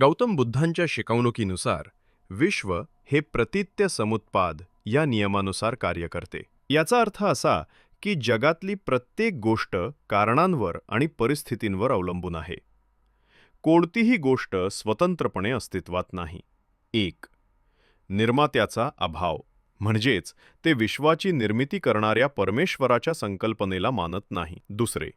गौतम बुद्धांच्या शिकवणुकीनुसार विश्व हे प्रतित्य समुत्पाद या नियमानुसार कार्य करते. याचा अर्थ असा की जगातली प्रत्येक गोष्ट कारणांवर आणि परिस्थितींवर अवलंबून आहे. कोणतीही गोष्ट स्वतंत्रपणे अस्तित्वात नाही. एक निर्मात्याचा अभाव म्हणजेच ते विश्वाची निर्मिती करणाऱ्या परमेश्वराच्या संकल्पनेला मानत नाही. दुसरे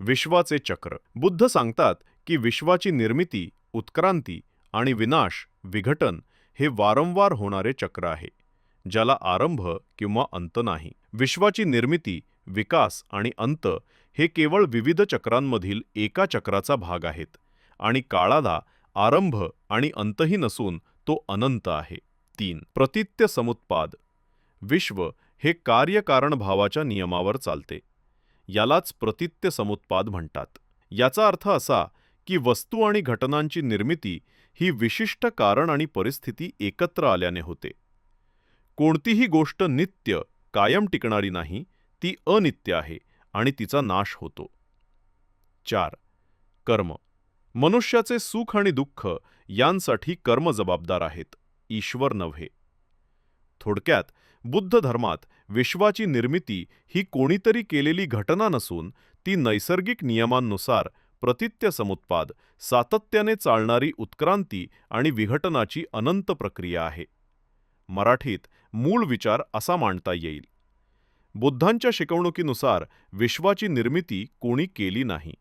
विश्वाचे चक्र. बुद्ध सांगतात की विश्वाची निर्मिती उत्क्रांती आणि विनाश विघटन हे वारंवार होणारे चक्र आहे ज्याला आरंभ किंवा अंत नाही. विश्वाची निर्मिती विकास आणि अंत हे केवळ विविध चक्रांमधील एका चक्राचा भाग आहेत आणि काळाला आरंभ आणि अंतही नसून तो अनंत आहे. तीन. प्रतित्य समुत्पाद. विश्व हे कार्यकारण भावाच्या नियमावर चालते. यालाच प्रतित्य समुत्पाद म्हणतात. याचा अर्थ असा की वस्तू आणि घटनांची निर्मिती ही विशिष्ट कारण आणि परिस्थिती एकत्र आल्याने होते. कोणतीही गोष्ट नित्य कायम टिकणारी नाही ती अनित्य आहे आणि तिचा नाश होतो. चार. कर्म. मनुष्याचे सुख आणि दुःख यांसाठी कर्म जबाबदार आहेत ईश्वर नव्हे. थोडक्यात बुद्ध धर्मात विश्वाची निर्मिती ही कोणीतरी केलेली घटना नसून ती नैसर्गिक नियमांनुसार प्रतित्य समुत्पाद सातत्याने चालणारी उत्क्रांती आणि विघटनाची अनंत प्रक्रिया आहे. मराठीत मूळ विचार असा मांडता येईल. बुद्धांच्या शिकवणुकीनुसार विश्वाची निर्मिती कोणी केली नाही.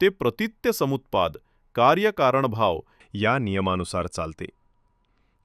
ते प्रतित्य समुत्पाद कार्यकारणभाव या नियमानुसार चालते.